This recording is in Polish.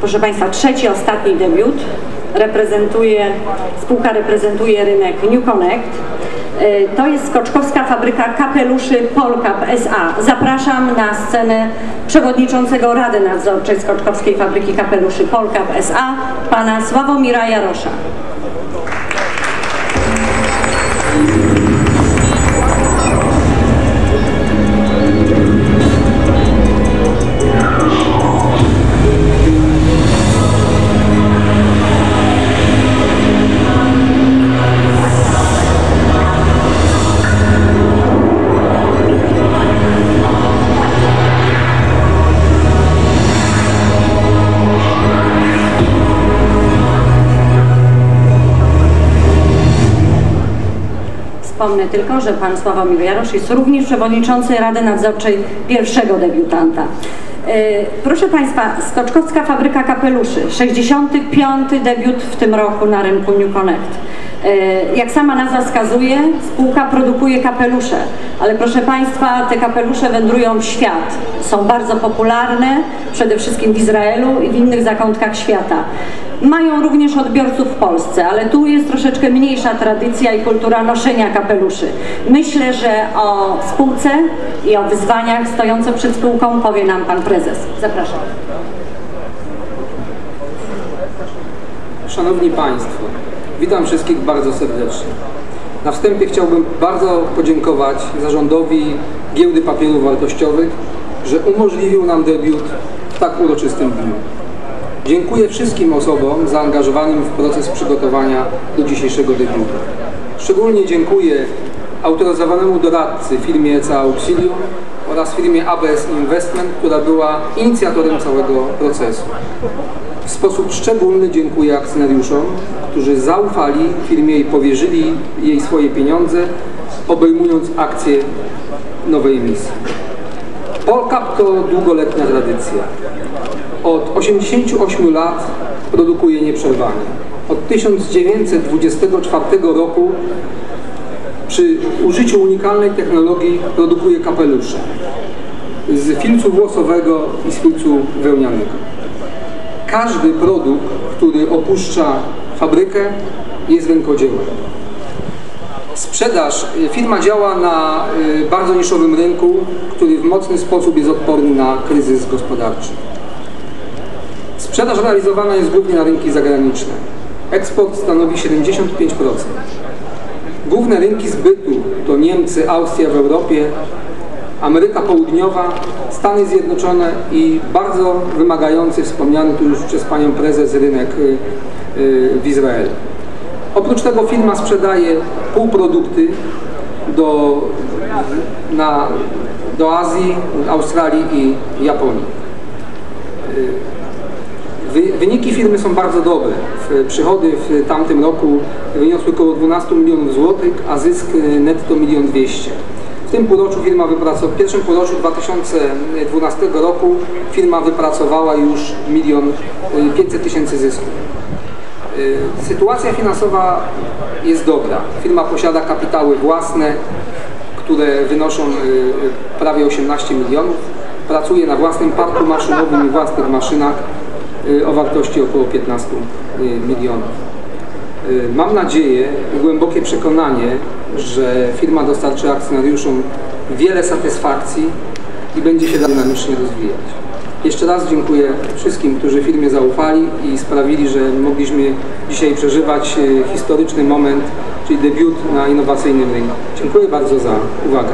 proszę Państwa, trzeci, ostatni debiut. Reprezentuje, spółka reprezentuje rynek New Connect. E, To jest Skoczkowska Fabryka Kapeluszy Polkap S.A. Zapraszam na scenę przewodniczącego Rady Nadzorczej Skoczkowskiej Fabryki Kapeluszy Polkap S.A. pana Sławomira Jarosza. Wspomnę tylko, że pan Sławomir Jarosz jest również przewodniczący Rady Nadzorczej pierwszego debiutanta. E, Proszę Państwa, Skoczkowska Fabryka Kapeluszy, 65. debiut w tym roku na rynku New Connect. E, Jak sama nazwa wskazuje, spółka produkuje kapelusze, ale proszę Państwa, te kapelusze wędrują w świat. Są bardzo popularne, przede wszystkim w Izraelu i w innych zakątkach świata. Mają również odbiorców w Polsce, ale tu jest troszeczkę mniejsza tradycja i kultura noszenia kapeluszy. Myślę, że o spółce i o wyzwaniach stojących przed spółką powie nam Pan Prezes. Zapraszam. Szanowni Państwo, witam wszystkich bardzo serdecznie. Na wstępie chciałbym bardzo podziękować zarządowi Giełdy Papierów Wartościowych, że umożliwił nam debiut w tak uroczystym dniu. Dziękuję wszystkim osobom zaangażowanym w proces przygotowania do dzisiejszego debiutu. Szczególnie dziękuję autoryzowanemu doradcy firmie ECA Auxilium oraz firmie ABS Investment, która była inicjatorem całego procesu. W sposób szczególny dziękuję akcjonariuszom, którzy zaufali firmie i powierzyli jej swoje pieniądze, obejmując akcje nowej emisji. Polkap to długoletnia tradycja. Od 88 lat produkuje nieprzerwanie. Od 1924 roku przy użyciu unikalnej technologii produkuje kapelusze z filcu włosowego i z filcu wełnianego. Każdy produkt, który opuszcza fabrykę jest rękodziełem. Sprzedaż, firma działa na y, bardzo niszowym rynku, który w mocny sposób jest odporny na kryzys gospodarczy. Sprzedaż realizowana jest głównie na rynki zagraniczne. Eksport stanowi 75%. Główne rynki zbytu to Niemcy, Austria w Europie, Ameryka Południowa, Stany Zjednoczone i bardzo wymagający, wspomniany tu już przez Panią Prezes, rynek y, y, w Izraelu. Oprócz tego firma sprzedaje półprodukty do, na, do Azji, Australii i Japonii. Wy- Wyniki firmy są bardzo dobre. Przychody w tamtym roku wyniosły około 12 milionów złotych, a zysk y, netto 1 200 W tym półroczu firma wypracowała, w pierwszym półroczu 2012 roku firma wypracowała już 1 500 tysięcy zysku. Y, Sytuacja finansowa jest dobra. Firma posiada kapitały własne, które wynoszą y, prawie 18 milionów. Pracuje na własnym parku maszynowym i własnych maszynach y, o wartości około 15 y, milionów. Y, Mam nadzieję i głębokie przekonanie, że firma dostarczy akcjonariuszom wiele satysfakcji i będzie się dynamicznie rozwijać. Jeszcze raz dziękuję wszystkim, którzy firmie zaufali i sprawili, że mogliśmy dzisiaj przeżywać y, historyczny moment, czyli debiut na innowacyjnym rynku. Dziękuję bardzo za uwagę.